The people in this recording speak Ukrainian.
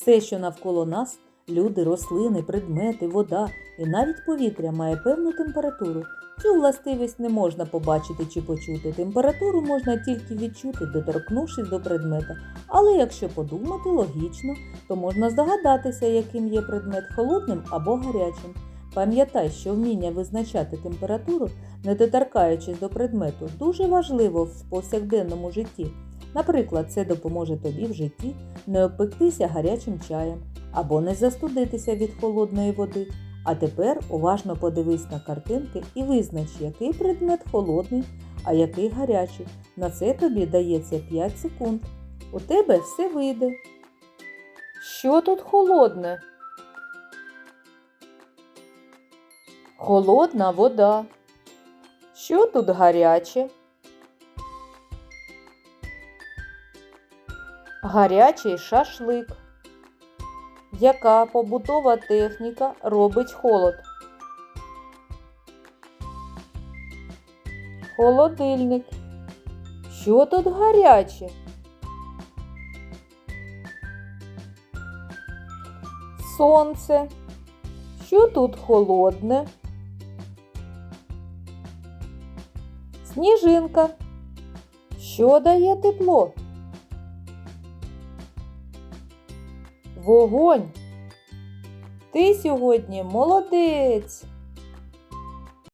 Все, що навколо нас, люди, рослини, предмети, вода і навіть повітря має певну температуру. Цю властивість не можна побачити чи почути. Температуру можна тільки відчути, доторкнувшись до предмета. Але якщо подумати логічно, то можна здогадатися, яким є предмет холодним або гарячим. Пам'ятай, що вміння визначати температуру, не доторкаючись до предмету, дуже важливо в повсякденному житті. Наприклад, це допоможе тобі в житті не обпектися гарячим чаєм або не застудитися від холодної води. А тепер уважно подивись на картинки і визнач, який предмет холодний, а який гарячий. На це тобі дається 5 секунд. У тебе все вийде. Що тут холодне? Холодна вода. Що тут гаряче? Гарячий шашлик. Яка побутова техніка робить холод? Холодильник. Що тут гаряче? Сонце. Що тут холодне? Сніжинка. Що дає тепло? Вогонь. Ти сьогодні молодець.